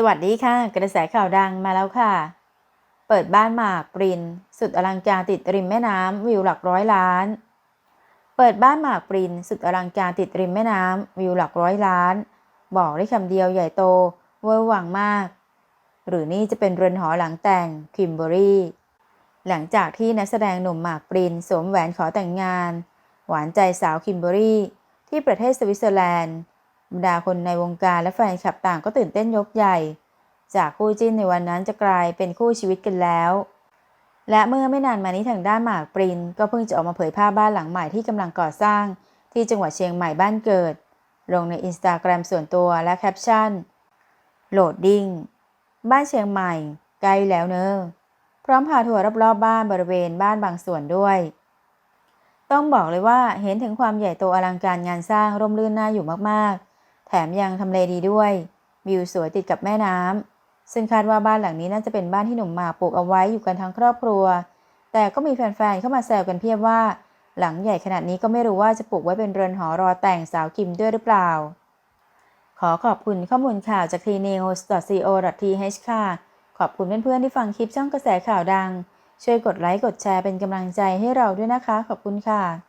สวัสดีค่ะ กระแสข่าวดังมาแล้วค่ะ เปิดบ้านหมากปริน สุดอลังการติดริมแม่น้ำวิวหลักร้อยล้าน เปิดบ้านหมากปริน สุดอลังการติดริมแม่น้ำวิวหลักร้อยล้าน บอกได้คำเดียวใหญ่โต เวอร์หวังมาก หรือนี่จะเป็นเรือนหอหลังแต่งคิมเบอรี่ หลังจากที่นักแสดงหนุ่มหมากปรินสวมแหวนขอแต่งงาน หวานใจสาวคิมเบอรี่ ที่ประเทศสวิตเซอร์แลนด์ บรรดาคนในวงการและแฟนคลับต่างก็ตื่นเต้นยกใหญ่ จากคู่จิ้นในวันนั้นจะกลายเป็นคู่ชีวิตกันแล้ว และเมื่อไม่นานมานี้ทางด้านหมากปรินก็เพิ่งจะออกมาเผยภาพบ้านหลังใหม่ที่กำลังก่อสร้าง ที่จังหวัดเชียงใหม่บ้านเกิด ลงในอินสตาแกรมส่วนตัวและแคปชั่นโหลดดิ้งบ้านเชียงใหม่ใกล้แล้วเนอะพร้อมพาทัวร์รอบๆบ้านบริเวณบ้านบางส่วนด้วย ต้องบอกเลยว่าเห็นถึงความใหญ่โตอลังการงานสร้างร่มรื่นน่าอยู่มากๆ แถมยังทำเลดีด้วย วิวสวยติดกับแม่น้ำ ซึ่งคาดว่าบ้านหลังนี้น่าจะเป็นบ้านที่หนุ่มหมากปลูกเอาไว้อยู่กันทั้งครอบครัว แต่ก็มีแฟนๆเข้ามาแซวกันเพียบว่า หลังใหญ่ขนาดนี้ก็ไม่รู้ว่าจะปลูกไว้เป็นเรือนหอรอแต่งสาวคิมด้วยหรือเปล่า ขอขอบคุณข้อมูลข่าวจาก t n e w s c o t h ค่ะ ขอบคุณเพื่อนๆที่ฟังคลิปช่องกระแสข่าวดัง ช่วยกดไลค์กดแชร์เป็นกำลังใจให้เราด้วยนะคะ ขอบคุณค่ะ